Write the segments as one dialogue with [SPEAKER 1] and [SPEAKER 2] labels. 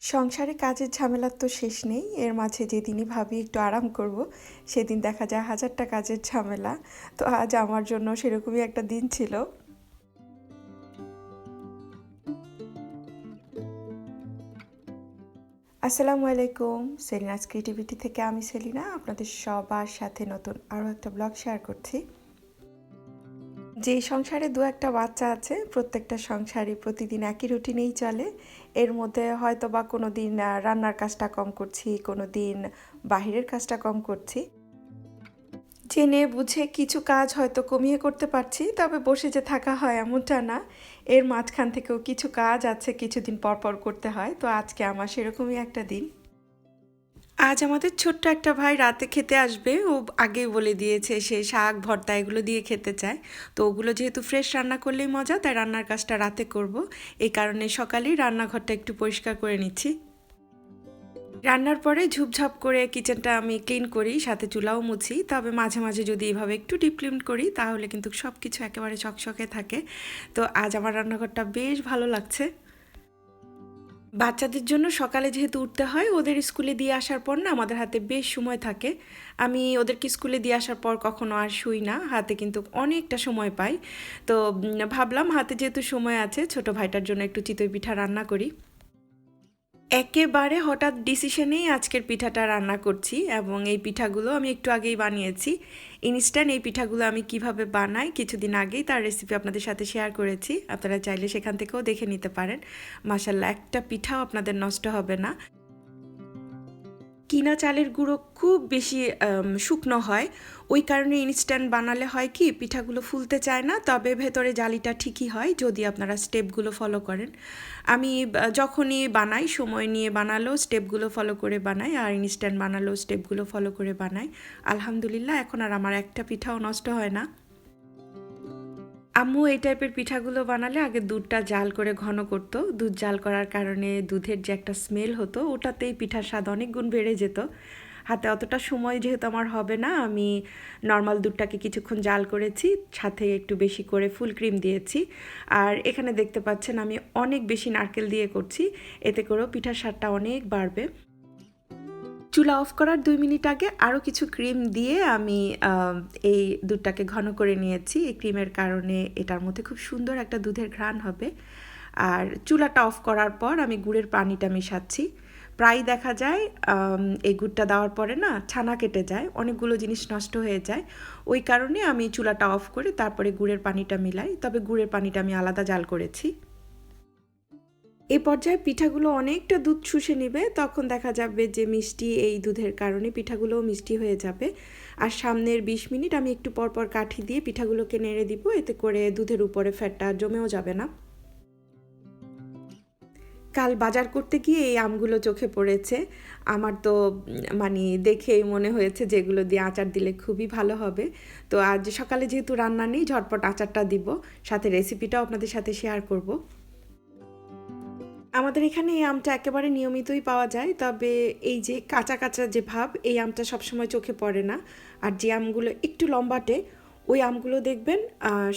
[SPEAKER 1] সংসারে কাজের ঝামেলার তো শেষ নেই। এর মাঝে যেদিনই ভাবি একটু আরাম করব, সেদিন দেখা যায় হাজারটা কাজের ঝামেলা। তো আজ আমার জন্য সেরকমই একটা দিন ছিল। আসসালামু আলাইকুম, সেলিনাস ক্রিয়েটিভিটি থেকে আমি সেলিনা। আপনাদের সবার সাথে নতুন আরও একটা ব্লগ শেয়ার করছি। যে সংসারে দু একটা বাচ্চা আছে, প্রত্যেকটা সংসারই প্রতিদিন একই রুটিনেই চলে। এর মধ্যে হয়তো বা কোনো দিন রান্নার কাজটা কম করছি কোনো দিন বাহিরের কাজটা কম করছি। জেনে বুঝে কিছু কাজ হয়তো কমিয়ে করতে পারছি, তবে বসে যে থাকা হয় এমনটা না। এর মাঝখান থেকেও কিছু কাজ আছে, কিছুদিন পর পর করতে হয়। তো আজকে আমার সেরকমই একটা দিন। আজ আমাদের ছোট্ট একটা ভাই রাতে খেতে আসবে। ও আগেই বলে দিয়েছে সে শাক, ভর্তা এগুলো দিয়ে খেতে চায়। তো ওগুলো যেহেতু ফ্রেশ রান্না করলেই মজা, তাই রান্নার কাজটা রাতে করব। এই কারণে সকালেই রান্নাঘরটা একটু পরিষ্কার করে নিচ্ছি। রান্নার পরে ঝুপঝাপ করে কিচেনটা আমি ক্লিন করি, সাথে চুলাও মুছি। তবে মাঝে মাঝে যদি এভাবে একটু ডিপ ক্লিন করি, তাহলে কিন্তু সব কিছু একেবারে চকচকে থাকে। তো আজ আমার রান্নাঘরটা বেশ ভালো লাগছে। বাচ্চাদের জন্য সকালে যেহেতু উঠতে হয়, ওদের স্কুলে দিয়ে আসার পর না আমাদের হাতে বেশ সময় থাকে। আমি ওদেরকে স্কুলে দিয়ে আসার পর কখনো আর শুই না, হাতে কিন্তু অনেকটা সময় পাই। তো ভাবলাম হাতে যেহেতু সময় আছে, ছোট ভাইটার জন্য একটু চিতই পিঠা রান্না করি। একেবারে হঠাৎ ডিসিশনেই আজকের পিঠাটা রান্না করছি এবং এই পিঠাগুলো আমি একটু আগেই বানিয়েছি। ইনস্ট্যান্ট এই পিঠাগুলো আমি কীভাবে বানাই কিছুদিন আগেই তার রেসিপি আপনাদের সাথে শেয়ার করেছি। আপনারা চাইলে সেখান থেকেও দেখে নিতে পারেন। মাসাল্লাহ একটা পিঠাও আপনাদের নষ্ট হবে না। কিনা চালের গুঁড়ো খুব বেশি শুকনো হয়। ওই কারণে ইনস্ট্যান্ট বানালে হয় কি, পিঠাগুলো ফুলতে চায় না, তবে ভেতরে জালিটা ঠিকই হয়, যদি আপনারা স্টেপগুলো ফলো করেন। আমি যখনই বানাই, সময় নিয়ে বানালেও স্টেপগুলো ফলো করে বানাই, আর ইনস্ট্যান্ট বানালেও স্টেপগুলো ফলো করে বানাই। আলহামদুলিল্লাহ, এখন আর আমার একটা পিঠাও নষ্ট হয় না। আম্মু এই টাইপের পিঠাগুলো বানালে আগে দুধটা জাল করে ঘন করতো। দুধ জাল করার কারণে দুধের যে একটা স্মেল হতো, ওটাতেই পিঠার স্বাদ অনেক গুণ বেড়ে যেত। হাতে অতটা সময় যেহেতু আমার হবে না, আমি নর্মাল দুধটাকে কিছুক্ষণ জাল করেছি, সাথে একটু বেশি করে ফুল ক্রিম দিয়েছি। আর এখানে দেখতে পাচ্ছেন আমি অনেক বেশি নারকেল দিয়ে করছি, এতে করেও পিঠার স্বাদটা অনেক বাড়বে। চুলা অফ করার দুই মিনিট আগে আরও কিছু ক্রিম দিয়ে আমি এই দুধটাকে ঘন করে নিয়েছি। এই ক্রিমের কারণে এটার মধ্যে খুব সুন্দর একটা দুধের ঘ্রাণ হবে। আর চুলাটা অফ করার পর আমি গুড়ের পানিটা মেশাচ্ছি। প্রায় দেখা যায় এই গুড়টা দেওয়ার পরে না ছানা কেটে যায়, অনেকগুলো জিনিস নষ্ট হয়ে যায়। ওই কারণে আমি চুলাটা অফ করে তারপরে গুড়ের পানিটা মিলাই, তবে গুড়ের পানিটা আমি আলাদা জাল করেছি। এই পর্যায়ে পিঠাগুলো অনেকটা দুধ শুষে নেবে, তখন দেখা যাবে যে মিষ্টি এই দুধের কারণে পিঠাগুলোও মিষ্টি হয়ে যাবে। আর সামনের বিশ মিনিট আমি একটু পর পর কাঠি দিয়ে পিঠাগুলোকে নেড়ে দিব, এতে করে দুধের উপরে ফ্যাটটা জমেও যাবে না। কাল বাজার করতে গিয়ে এই আমগুলো চোখে পড়েছে। আমার তো মানে দেখেই মনে হয়েছে যেগুলো দিয়ে আচার দিলে খুবই ভালো হবে। তো আজ সকালে যেহেতু রান্না নেই, ঝটপট আচারটা দিব। সাথে রেসিপিটাও আপনাদের সাথে শেয়ার করব। আমাদের এখানে এই আমটা একেবারে নিয়মিতই পাওয়া যায়, তবে এই যে কাঁচা কাঁচা যে ভাব, এই আমটা সবসময় চোখে পড়ে না। আর যে আমগুলো একটু লম্বাটে, ওই আমগুলো দেখবেন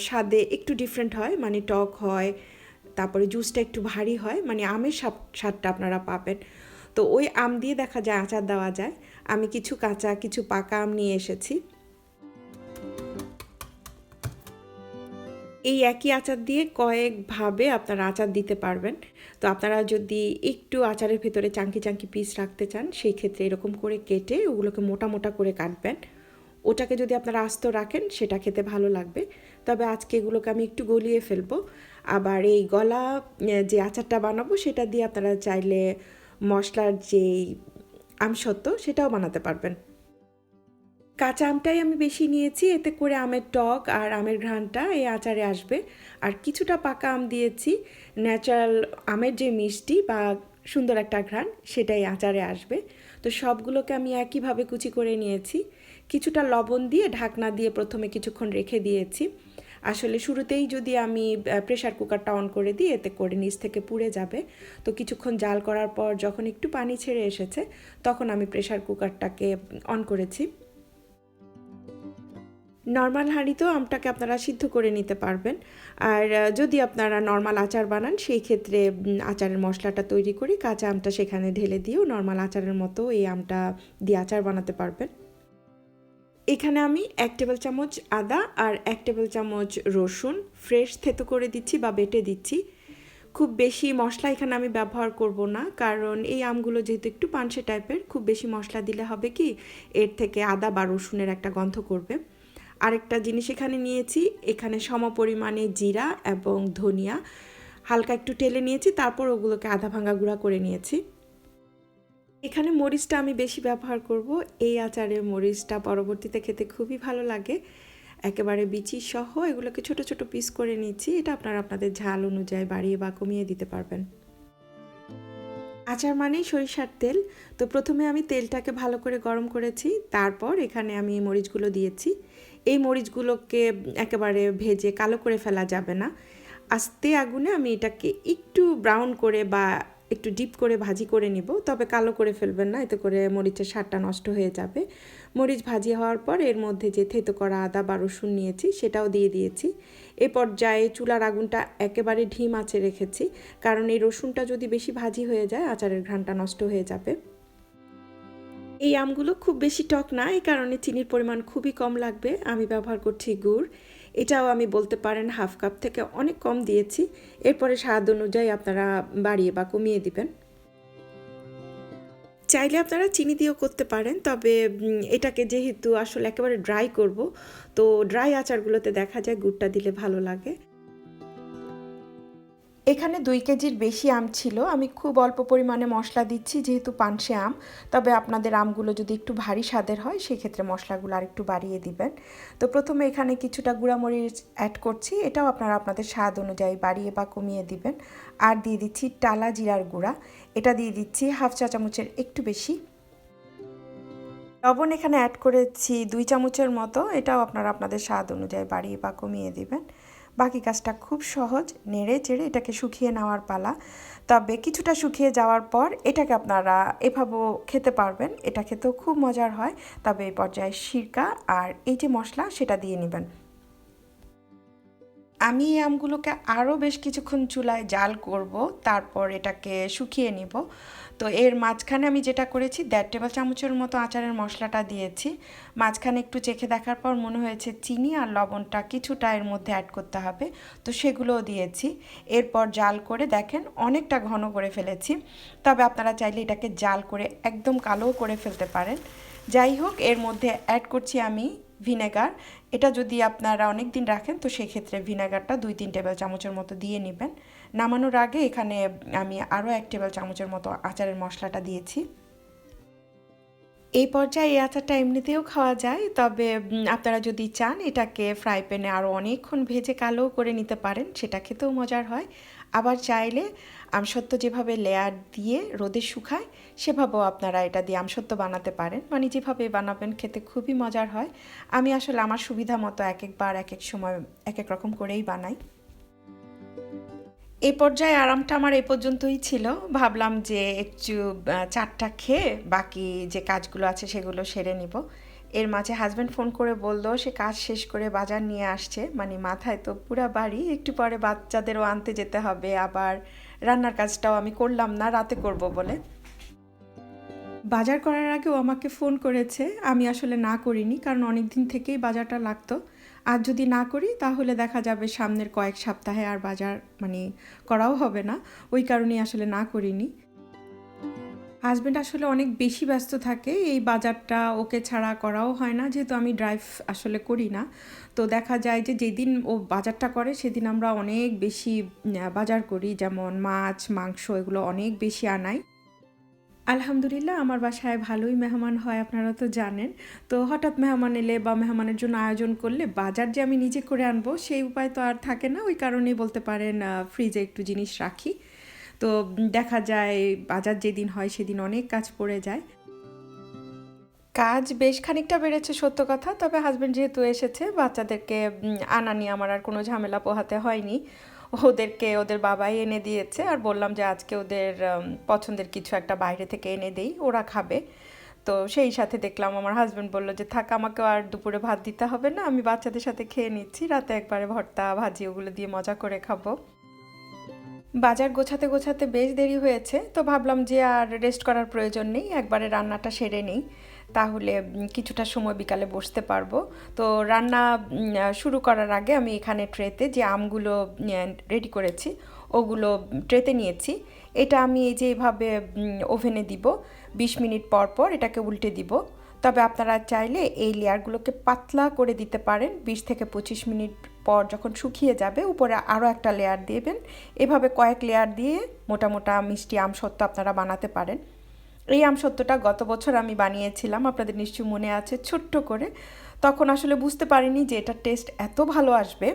[SPEAKER 1] স্বাদে একটু ডিফারেন্ট হয় মানে টক হয়, তারপরে জুসটা একটু ভারী হয় মানে আমের স্বাদ স্বাদটা আপনারা পাবেন। তো ওই আম দিয়ে দেখা যায়, আচার দেওয়া যায়। আমি কিছু কাঁচা, কিছু পাকা আম নিয়ে এসেছি। এই একই আচার দিয়ে কয়েকভাবে আপনারা আচার দিতে পারবেন। তো আপনারা যদি একটু আচারের ভেতরে চাঙ্কি চাঙ্কি পিস রাখতে চান, সেই ক্ষেত্রে এরকম করে কেটে ওগুলোকে মোটা মোটা করে কাটবেন। ওটাকে যদি আপনারা আস্ত রাখেন, সেটা খেতে ভালো লাগবে। তবে আজকে এগুলোকে আমি একটু গলিয়ে ফেলব। আবার এই গলা যে আচারটা বানাবো, সেটা দিয়ে আপনারা চাইলে মশলার যেই আমসত্ত্ব, সেটাও বানাতে পারবেন। কাঁচা আমটাই আমি বেশি নিয়েছি, এতে করে আমের টক আর আমের ঘ্রাণটা এই আচারে আসবে। আর কিছুটা পাকা আম দিয়েছি ন্যাচারাল আমের যে মিষ্টি বা সুন্দর একটা ঘ্রাণ, সেটাই আচারে আসবে। তো সবগুলোকে আমি একইভাবে কুচি করে নিয়েছি। কিছুটা লবণ দিয়ে ঢাকনা দিয়ে প্রথমে কিছুক্ষণ রেখে দিয়েছি। আসলে শুরুতেই যদি আমি প্রেশার কুকারটা অন করে দিই, এতে করে নিচ থেকে পুড়ে যাবে। তো কিছুক্ষণ জাল করার পর যখন একটু পানি ছেড়ে এসেছে, তখন আমি প্রেশার কুকারটাকে অন করেছি। নর্মাল হাঁড়িতেও আমটাকে আপনারা সিদ্ধ করে নিতে পারবেন। আর যদি আপনারা নর্মাল আচার বানান, সেই ক্ষেত্রে আচারের মশলাটা তৈরি করি কাঁচা আমটা সেখানে ঢেলে দিয়েও নর্মাল আচারের মতো এই আমটা দিয়ে আচার বানাতে পারবেন। এখানে আমি এক টেবিল চামচ আদা আর এক টেবিল চামচ রসুন ফ্রেশ থেতো করে দিচ্ছি বা বেটে দিচ্ছি। খুব বেশি মশলা এখানে আমি ব্যবহার করব না, কারণ এই আমগুলো যেহেতু একটু পানসে টাইপের, খুব বেশি মশলা দিলে হবে কি, এর থেকে আদা বা রসুনের একটা গন্ধ করবে। আরেকটা জিনিস এখানে নিয়েছি। এখানে সম পরিমাণে জিরা এবং ধনিয়া। হালকা একটু টেলে নিয়েছি, তারপর ওগুলোকে আধা ভাঙা গুঁড়া করে নিয়েছি। এখানে মরিচটা আমি বেশি ব্যবহার করব। এই আচারে মরিচটা পরবর্তীতে খেতে খুবই ভালো লাগে। একেবারে বিচি সহ এগুলোকে ছোট ছোট পিস করে নিচ্ছি এটা আপনারা আপনাদের ঝাল অনুযায়ী বাড়িয়ে বা কমিয়ে দিতে পারবেন। আচার মানেই সরিষার তেল। তো প্রথমে আমি তেলটাকে ভালো করে গরম করেছি। তারপর এখানে আমি মরিচগুলো দিয়েছি। এই মরিচগুলোকে একেবারে ভেজে কালো করে ফেলা যাবে না। আস্তে আগুনে আমি এটাকে একটু ব্রাউন করে বা একটু ডিপ করে ভাজি করে নিব, তবে কালো করে ফেলবেন না, এতে করে মরিচের স্বাদটা নষ্ট হয়ে যাবে। মরিচ ভাজি হওয়ার পর এর মধ্যে যে থেতো করা আদা বা রসুন নিয়েছি, সেটাও দিয়ে দিয়েছি। এ পর্যায়ে চুলার আগুনটা একেবারে ঢিম আঁচে রেখেছি, কারণ এই রসুনটা যদি বেশি ভাজি হয়ে যায়, আচারের ঘ্রাণটা নষ্ট হয়ে যাবে। এই আমগুলো খুব বেশি টক না, এই কারণে চিনির পরিমাণ খুবই কম লাগবে। আমি ব্যবহার করছি গুড়। এটাও আমি বলতে পারেন হাফ কাপ থেকে অনেক কম দিয়েছি। এরপরে স্বাদ অনুযায়ী আপনারা বাড়িয়ে বা কমিয়ে দিবেন। চাইলে আপনারা চিনি দিয়েও করতে পারেন, তবে এটাকে যেহেতু আসলে একেবারে ড্রাই করব, তো ড্রাই আচারগুলোতে দেখা যায় গুড়টা দিলে ভালো লাগে। এখানে দুই কেজির বেশি আম ছিল। আমি খুব অল্প পরিমাণে মশলা দিচ্ছি, যেহেতু পানসে আম। তবে আপনাদের আমগুলো যদি একটু ভারী স্বাদের হয়, সেক্ষেত্রে মশলাগুলো আর একটু বাড়িয়ে দিবেন। তো প্রথমে এখানে কিছুটা গুঁড়ামরিচ অ্যাড করছি। এটাও আপনারা আপনাদের স্বাদ অনুযায়ী বাড়িয়ে বা কমিয়ে দিবেন। আর দিয়ে দিচ্ছি টালা জিরার গুঁড়া। এটা দিয়ে দিচ্ছি হাফ চা চামচের একটু বেশি। লবণ এখানে অ্যাড করেছি দুই চামচের মতো। এটাও আপনারা আপনাদের স্বাদ অনুযায়ী বাড়িয়ে বা কমিয়ে দিবেন। বাকি কাজটা খুব সহজ, নেড়ে চেড়ে এটাকে শুকিয়ে নেওয়ার পালা। তবে কিছুটা শুকিয়ে যাওয়ার পর এটাকে আপনারা এভাবেও খেতে পারবেন। এটা খেতেও খুব মজার হয়। তবে এই পর্যায়ে সিরকা আর এই যে মশলা, সেটা দিয়ে নেবেন। আমি এই আমগুলোকে আরও বেশ কিছুক্ষণ চুলায় জাল করব, তারপর এটাকে শুকিয়ে নিব। তো এর মাঝখানে আমি যেটা করেছি, দেড় টেবিল চামচের মতো আচারের মশলাটা দিয়েছি। মাঝখানে একটু চেখে দেখার পর মনে হয়েছে চিনি আর লবণটা কিছুটা এর মধ্যে অ্যাড করতে হবে, তো সেগুলোও দিয়েছি। এরপর জাল করে দেখেন অনেকটা ঘন করে ফেলেছি, তবে আপনারা চাইলে এটাকে জাল করে একদম কালোও করে ফেলতে পারেন। যাই হোক, এর মধ্যে অ্যাড করছি আমি ভিনেগার। এটা যদি আপনারা অনেক দিন রাখেন, তো সেক্ষেত্রে ভিনেগারটা দুই তিন টেবিল চামচের মতো দিয়ে নেবেন। নামানোর আগে এখানে আমি আরও এক টেবিল চামচের মতো আচারের মশলাটা দিয়েছি। এই পর্যায়ে এই আচারটা এমনিতেও খাওয়া যায়, তবে আপনারা যদি চান এটাকে ফ্রাই প্যানে আরও অনেকক্ষণ ভেজে কালো করে নিতে পারেন, সেটা খেতেও মজার হয়। আবার চাইলে আমসত্ত্ব যেভাবে লেয়ার দিয়ে রোদে শুকায়, সেভাবেও আপনারা এটা দিয়ে আমসত্ত্ব বানাতে পারেন। মানে যেভাবে বানাবেন খেতে খুবই মজার হয়। আমি আসলে আমার সুবিধা মতো এক একবার এক এক সময় এক এক রকম করেই বানাই। এই পর্যায়ে আরামটা আমার এ পর্যন্তই ছিল। ভাবলাম যে একটু চারটা খেয়ে বাকি যে কাজগুলো আছে সেগুলো সেরে নিব। এর মাঝে হাজব্যান্ড ফোন করে বলল, সে কাজ শেষ করে বাজার নিয়ে আসছে। মানে মাথায় তো পুরা বাড়ি, একটু পরে বাচ্চাদেরও আনতে যেতে হবে। আবার রান্নার কাজটাও আমি করলাম না, রাতে করব বলে। বাজার করার আগেও আমাকে ফোন করেছে। আমি আসলে না করিনি, কারণ অনেক দিন থেকেই বাজারটা লাগতো। আর যদি না করি, তাহলে দেখা যাবে সামনের কয়েক সপ্তাহে আর বাজার মানে করাও হবে না। ওই কারণেই আসলে না করিনি। হাজব্যান্ড আসলে অনেক বেশি ব্যস্ত থাকে, এই বাজারটা ওকে ছাড়া করাও হয় না, যেহেতু আমি ড্রাইভ আসলে করি না। তো দেখা যায় যে যেদিন ও বাজারটা করে, সেদিন আমরা অনেক বেশি বাজার করি, যেমন মাছ, মাংস, এগুলো অনেক বেশি আনাই। আলহামদুলিল্লাহ, আমার বাসায় ভালোই মেহমান হয়, আপনারা তো জানেন। তো হঠাৎ মেহমান এলে বা মেহমানের জন্য আয়োজন করলে বাজার যে আমি নিজে করে আনব, সেই উপায় তো আর থাকে না। ওই কারণেই বলতে পারেন ফ্রিজে একটু জিনিস রাখি। তো দেখা যায়, বাজার যেদিন হয় সেদিন অনেক কাজ পড়ে যায়। কাজ বেশ খানিকটা বেড়েছে, সত্য কথা। তবে হাজব্যান্ড যেহেতু এসেছে, বাচ্চাদেরকে আনা নিয়ে আমার আর কোনো ঝামেলা পোহাতে হয়নি। ওদেরকে ওদের বাবাই এনে দিয়েছে আর বললাম যে আজকে ওদের পছন্দের কিছু একটা বাইরে থেকে এনে দেই, ওরা খাবে। তো সেই সাথে দেখলাম আমার হাজব্যান্ড বলল যে, থাক, আমাকে আর দুপুরে ভাত দিতে হবে না, আমি বাচ্চাদের সাথে খেয়ে নিচ্ছি, রাতে একবারে ভর্তা, ভাজি ওগুলো দিয়ে মজা করে খাব। বাজার গোছাতে গোছাতে বেশ দেরি হয়েছে, তো ভাবলাম যে আর রেস্ট করার প্রয়োজন নেই, একবারে রান্নাটা সেরে নেই। তাহলে কিছুটা সময় বিকালে বসতে পারব। তো রান্না শুরু করার আগে আমি এখানে ট্রেতে যে আমগুলো রেডি করেছি, ওগুলো ট্রেতে নিয়েছি। এটা আমি এই যে এভাবে ওভেনে দিব, বিশ মিনিট পর পর এটাকে উল্টে দিব। তবে আপনারা চাইলে এই লেয়ারগুলোকে পাতলা করে দিতে পারেন, বিশ থেকে পঁচিশ মিনিট পর যখন শুকিয়ে যাবে, উপরে আরও একটা লেয়ার দিবেন। এভাবে কয়েক লেয়ার দিয়ে মোটা মোটা মিষ্টি সত্য আপনারা বানাতে পারেন। এই আম সত্যটা গত বছর আমি বানিয়েছিলাম, আপনাদের নিশ্চয়ই মনে আছে, ছোট্ট করে। তখন আসলে বুঝতে পারিনি যে এটার টেস্ট এত ভালো আসবে।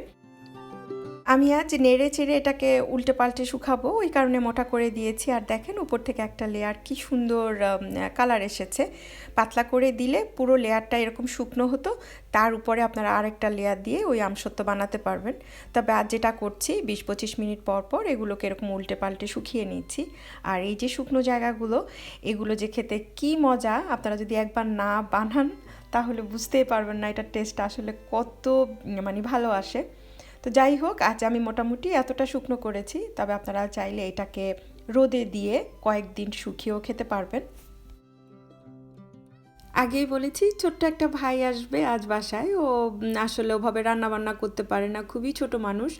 [SPEAKER 1] আমি আজ নেড়ে চেড়ে এটাকে উল্টে পাল্টে শুকাবো, ওই কারণে মোটা করে দিয়েছি। আর দেখেন, উপর থেকে একটা লেয়ার কি সুন্দর কালার এসেছে। পাতলা করে দিলে পুরো লেয়ারটা এরকম শুকনো হতো। তার উপরে আপনারা আরেকটা লেয়ার দিয়ে ওই আমসত্ত্ব বানাতে পারবেন। তবে আজ যেটা করছি, বিশ পঁচিশ মিনিট পর পর এগুলোকে এরকম উল্টে পাল্টে শুকিয়ে নিচ্ছি। আর এই যে শুকনো জায়গাগুলো, এগুলো যে খেতে কি মজা! আপনারা যদি একবার না বানান, তাহলে বুঝতেই পারবেন না, এটার টেস্ট আসলে কত মানে ভালো আসে। তো যাই হোক, আজ আমি মোটামুটি এতটা শুকনো করেছি, তবে আপনারা চাইলে এটাকে রোদে দিয়ে কয়েকদিন শুকিয়েও খেতে পারবেন। আগেই বলেছি, ছোট্ট একটা ভাই আসবে আজ বাসায়। ও আসলে ওভাবে রান্নাবান্না করতে পারে না, খুবই ছোট মানুষ।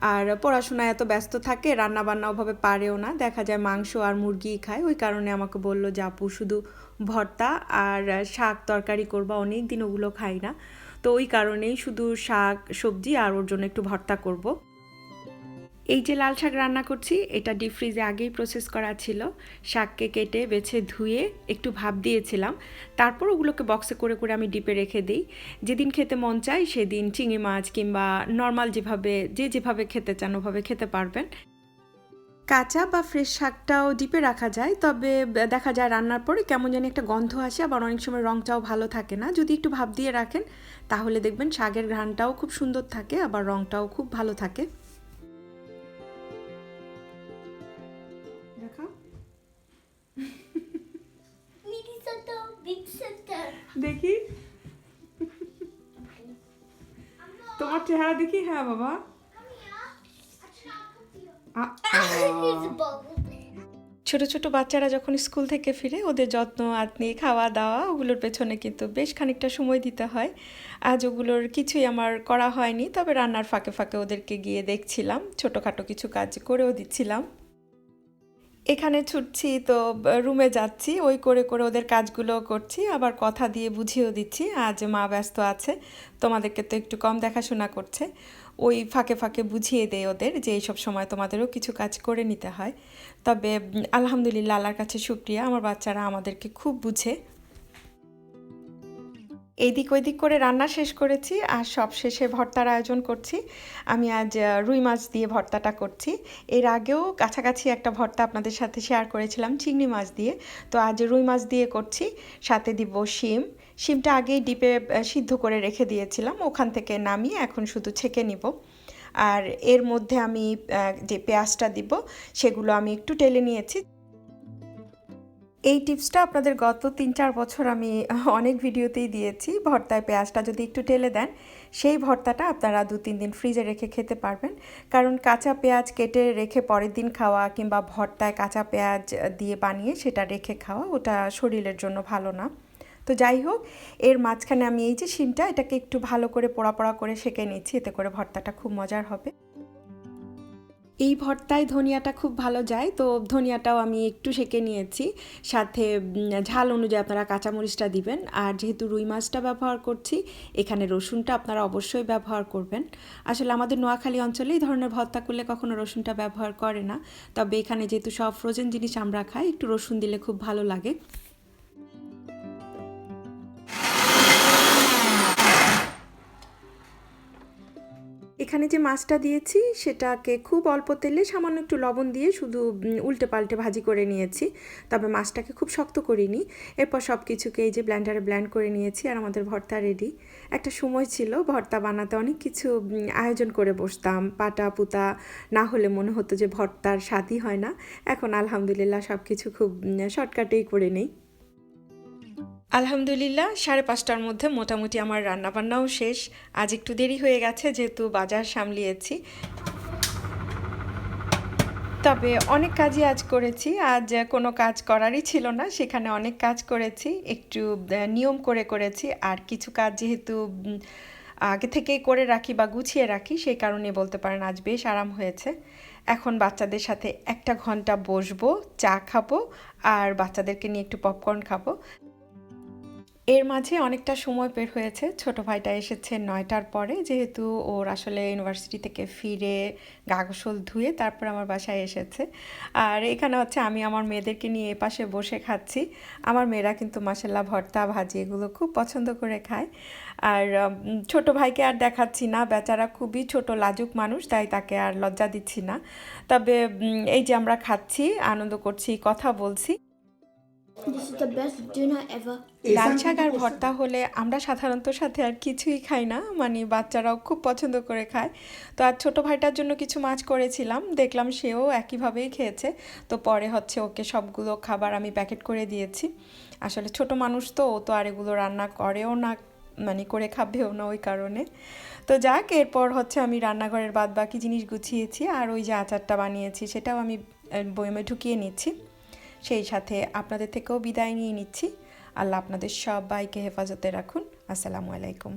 [SPEAKER 1] আর পড়াশোনায় এত ব্যস্ত থাকে, রান্নাবান্না ওভাবে পারেও না। দেখা যায় মাংস আর মুরগি খায়। ওই কারণে আমাকে বলল যে, আপু, শুধু ভর্তা আর শাক তরকারি করবা অনেক দিন ওগুলো খাই না। তো ওই কারণেই শুধু শাক, সবজি আর ওর জন্য একটু ভর্তা করব। এই যে লাল শাক রান্না করছি, এটা ডিপ ফ্রিজে আগেই প্রসেস করা ছিল। শাককে কেটে, বেছে, ধুয়ে একটু ভাপ দিয়েছিলাম। তারপর ওগুলোকে বক্সে করে করে আমি ডিপে রেখে দিই। যেদিন খেতে মন চায়, সেদিন চিংড়ি মাছ কিংবা নর্মাল যেভাবে, যে যেভাবে খেতে চান, ওভাবে খেতে পারবেন। কাঁচা বা ফ্রেশ শাকটাও ডিপে রাখা যায় তবে দেখা যায় রান্নার পরে কেমন জানি একটা গন্ধ আসে আবার অনেক সময় রঙটাও ভালো থাকে না। যদি একটু ভাব দিয়ে রাখেন তাহলে দেখবেন শাকের ঘ্রাণটাও খুব সুন্দর থাকে আবার রঙটাও খুব ভালো থাকে। দেখি। তোমার চেহারা দেখি? হ্যাঁ বাবা। ছোট ছোট বাচ্চারা যখন স্কুল থেকে ফিরে, ওদের যত্ন আত্মি খাওয়া দাওয়া, ওগুলোর পেছনে কিন্তু বেশ খানিকটা সময় দিতে হয়। আজ ওগুলোর কিছুই আমার করা হয়নি, তবে রান্নার ফাঁকে ফাঁকে ওদেরকে গিয়ে দেখছিলাম, ছোটোখাটো কিছু কাজ করেও দিচ্ছিলাম। এখানে ছুটছি তো রুমে যাচ্ছি, ওই করে করে ওদের কাজগুলো করছি, আবার কথা দিয়ে বুঝিয়েও দিচ্ছি, আজ মা ব্যস্ত আছে, তোমাদেরকে তো একটু কম দেখাশোনা করছে। ওই ফাঁকে ফাঁকে বুঝিয়ে দেয় ওদের যে এইসব সময় তোমাদেরও কিছু কাজ করে নিতে হয়। তবে আলহামদুলিল্লাহ, আল্লাহর কাছে শুক্রিয়া। আমার বাচ্চারা আমাদেরকে খুব বুঝে। এইদিক ওইদিক করে রান্না শেষ করেছি আর সব শেষে ভর্তার আয়োজন করছি। আমি আজ রুই মাছ দিয়ে ভর্তাটা করছি। এর আগেও কাছাকাছি একটা ভর্তা আপনাদের সাথে শেয়ার করেছিলাম, চিংড়ি মাছ দিয়ে। তো আজ রুই মাছ দিয়ে করছি, সাথে দিব শিম। শিমটা আগেই ডিপে সিদ্ধ করে রেখে দিয়েছিলাম, ওখান থেকে নামিয়ে এখন শুধু ছেঁকে নিব। আর এর মধ্যে আমি যে পেঁয়াজটা দিব, সেগুলো আমি একটু টেলে নিয়েছি। এই টিপসটা আপনাদের গত তিন চার বছর আমি অনেক ভিডিওতেই দিয়েছি। ভর্তায় পেঁয়াজটা যদি একটু টেলে দেন, সেই ভর্তাটা আপনারা দু তিন দিন ফ্রিজে রেখে খেতে পারবেন। কারণ কাঁচা পেঁয়াজ কেটে রেখে পরের দিন খাওয়া কিংবা ভর্তায় কাঁচা পেঁয়াজ দিয়ে বানিয়ে সেটা রেখে খাওয়া, ওটা শরীরের জন্য ভালো না। তো যাই হোক, এর মাঝখানে আমি এই যে শিমটা, এটাকে একটু ভালো করে পোড়া পোড়া করে সেঁকে নিচ্ছি, এতে করে ভর্তাটা খুব মজার হবে। এই ভর্তায় ধনিয়াটা খুব ভালো যায়, তো ধনিয়াটাও আমি একটু সেঁকে নিয়েছি। সাথে ঝাল অনুযায়ী আপনারা কাঁচামরিচটা দিবেন, আর যেহেতু রুই মাছটা ব্যবহার করছি, এখানে রসুনটা আপনারা অবশ্যই ব্যবহার করবেন। আসলে আমাদের নোয়াখালী অঞ্চলে এই ধরনের ভর্তা করলে কখনো রসুনটা ব্যবহার করে না, তবে এখানে যেহেতু সব ফ্রোজেন জিনিস আমরা খাই, একটু রসুন দিলে খুব ভালো লাগে। এখানে যে মাছটা দিয়েছি, সেটাকে খুব অল্প তেলে সামান্য একটু লবণ দিয়ে শুধু উল্টে পাল্টে ভাজি করে নিয়েছি। তবে মাছটাকে খুব শক্ত করিনি। এরপর সব কিছুকে এই যে ব্ল্যান্ডারে ব্ল্যান্ড করে নিয়েছি আর আমাদের ভর্তা রেডি। একটা সময় ছিল ভর্তা বানাতে অনেক কিছু আয়োজন করে বসতাম। পাটা, পুতা, না হলে মনে হতো যে ভর্তার স্বাদই হয় না। এখন আলহামদুলিল্লাহ সব কিছু খুব শর্টকাটেই করে নেই। আলহামদুলিল্লাহ, সাড়ে পাঁচটার মধ্যে মোটামুটি আমার রান্নাবান্নাও শেষ। আজ একটু দেরি হয়ে গেছে, যেহেতু বাজার সামলিয়েছি। তবে অনেক কাজই আজ করেছি। আজ কোনো কাজ করারই ছিল না, সেখানে অনেক কাজ করেছি। একটু নিয়ম করে করেছি। আর কিছু কাজ যেহেতু আগে থেকেই করে রাখি বা গুছিয়ে রাখি, সেই কারণে বলতে পারেন আজ বেশ আরাম হয়েছে। এখন বাচ্চাদের সাথে একটা ঘণ্টা বসবো, চা খাব, আর বাচ্চাদেরকে নিয়ে একটু পপকর্ন খাব। এর মাঝে অনেকটা সময় বের হয়েছে। ছোট ভাইটা এসেছে নয়টার পরে। যেহেতু ওর আসলে ইউনিভার্সিটি থেকে ফিরে গা গোসল ধুয়ে তারপর আমার বাসায় এসেছে। আর এখানে হচ্ছে আমি আমার মেয়েদেরকে নিয়ে এপাশে বসে খাচ্ছি। আমার মেয়েরা কিন্তু মাসাল্লাহ ভর্তা, ভাজি এগুলো খুব পছন্দ করে খায়। আর ছোট ভাইকে আর দেখাচ্ছি না। বেচারা খুবই ছোট, লাজুক মানুষ, তাই তাকে আর লজ্জা দিচ্ছি না। তবে এই যে আমরা খাচ্ছি, আনন্দ করছি, কথা বলছি। লাল শাক আর ভর্তা হলে আমরা সাধারণত সাথে আর কিছুই খাই না মানে বাচ্চারাও খুব পছন্দ করে খায়। তো আর ছোটো ভাইটার জন্য কিছু মাছ করেছিলাম দেখলাম সেও একইভাবেই খেয়েছে। তো পরে হচ্ছে ওকে সবগুলো খাবার আমি প্যাকেট করে দিয়েছি। আসলে ছোট মানুষ তো ও তো আর এগুলো রান্না করেও না মানে করে খাবেও না ওই কারণে। তো যাক এরপর হচ্ছে আমি রান্নাঘরের বাদ বাকি জিনিস গুছিয়েছি আর ওই যে আচারটা বানিয়েছি সেটাও আমি বয়মে ঢুকিয়ে নিচ্ছি। সেই সাথে আপনাদের থেকেও বিদায় নিয়ে নিচ্ছি। আল্লাহ আপনাদের সবাইকে হেফাজতে রাখুন। আসসালামু আলাইকুম।